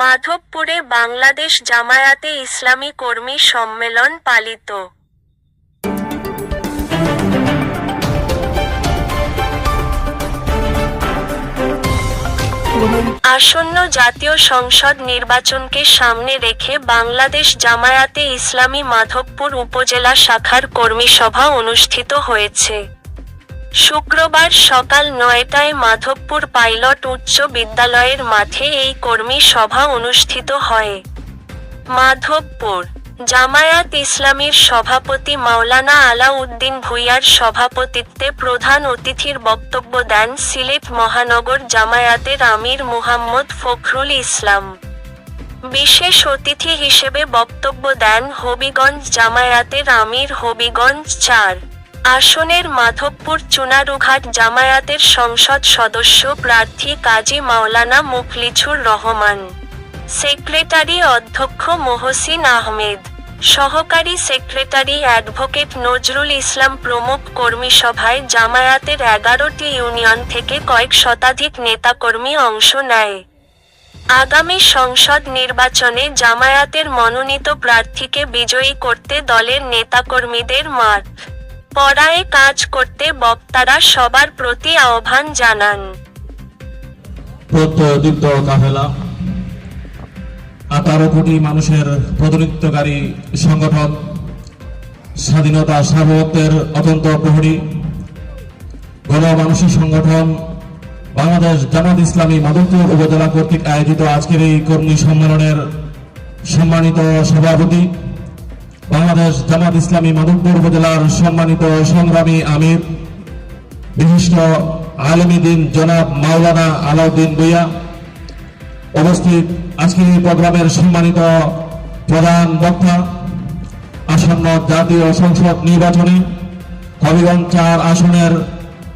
মাধবপুরে বাংলাদেশ জামায়াতে ইসলামী কর্মী সম্মেলন পালিত। আসন্ন জাতীয় সংসদ নির্বাচনকে সামনে রেখে বাংলাদেশ জামায়াতে ইসলামী মাধবপুর উপজেলা শাখার কর্মী সভা অনুষ্ঠিত হয়েছে। শুক্রবার সকাল নয়টায় মাধবপুর পাইলট উচ্চ বিদ্যালয়ের মাঠে এই কর্মী সভা অনুষ্ঠিত হয়। মাধবপুর, জামায়াত ইসলামীর সভাপতি মাওলানা আলাউদ্দিন ভুইয়ার সভাপতিত্বে প্রধান অতিথির বক্তব্য দেন সিলেট মহানগর জামায়াতের আমির মুহাম্মদ ফখরুল ইসলাম। বিশেষ অতিথি হিসেবে বক্তব্য দেন হবিগঞ্জ জামায়াতের আমির হবিগঞ্জ চার। আসনের মাধবপুর চুনারুঘাট জামায়াতের সংসদ সদস্য প্রার্থী কাজী মাওলানা মুখলিছুর রহমান, সেক্রেটারি অধ্যক্ষ মহসিন আহমেদ, সহকারী সেক্রেটারি অ্যাডভোকেট নজরুল ইসলাম প্রমুখ কর্মী সভায় জামায়াতের এগারোটি ইউনিয়ন থেকে কয়েক শতাধিক নেতাকর্মী অংশ নেয়। আগামী সংসদ নির্বাচনে জামায়াতের মনোনীত প্রার্থীকে বিজয়ী করতে দলের নেতাকর্মীদের মাঠ পড়ায় কাজ করতে বক্তারা সবার প্রতি আহ্বান জানান। প্রত্যয়দীপ্ত আঠারো কোটি মানুষের প্রতিনিধিত্বকারী সংগঠন, স্বাধীনতা সার্বভৌমত্বের অত্যন্ত প্রহরী গণমানুষিক সংগঠন, বাংলাদেশ জামাত ইসলামী মাধবপুর উপজেলা কর্তৃক আয়োজিত আজকের এই কর্মী সম্মেলনের সম্মানিত সভাপতি বাংলাদেশ জামাত ইসলামী মাধবপুর উপজেলার সম্মানিত সংগ্রামী আমির, বিশিষ্ট আলমী দিন জনাব মাওলানা আলাউদ্দিন ভুইয়া, উপস্থিত আজকের এই প্রোগ্রামের সম্মানিত প্রধান বক্তা, আসন্ন জাতীয় সংসদ নির্বাচনে হবিগঞ্জ চার আসনের